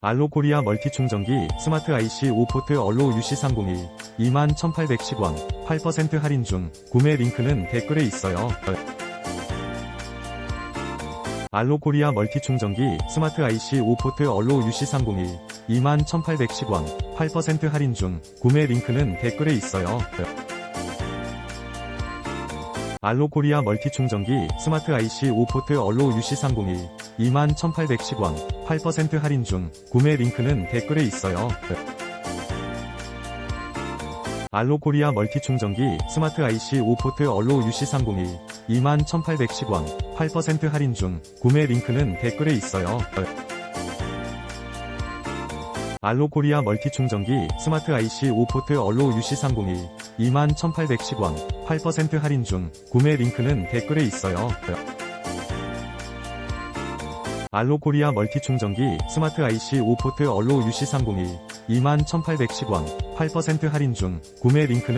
알로코리아 멀티 충전기 스마트 IC 5포트 얼로 UC301 21,810원 8% 할인 중 구매 링크는 댓글에 있어요. 알로코리아 멀티 충전기 스마트 IC 5포트 얼로 UC301 21,810원 8% 할인 중 구매 링크는 댓글에 있어요. 알로코리아 멀티 충전기 스마트 IC 5포트 얼로 UC301 21,810원 8% 할인 중 구매 링크는 댓글에 있어요. 알로코리아 멀티 충전기 스마트 IC 5포트 얼로 UC301 21,810원 8% 할인 중 구매 링크는 댓글에 있어요. 알로코리아 멀티 충전기 스마트 IC 5포트 얼로 UC301 21,810원 8% 할인 중 구매 링크는 댓글에 있어요. 알로코리아 멀티 충전기 스마트 IC 5포트 얼로 UC301 21,810원 8% 할인 중 구매 링크는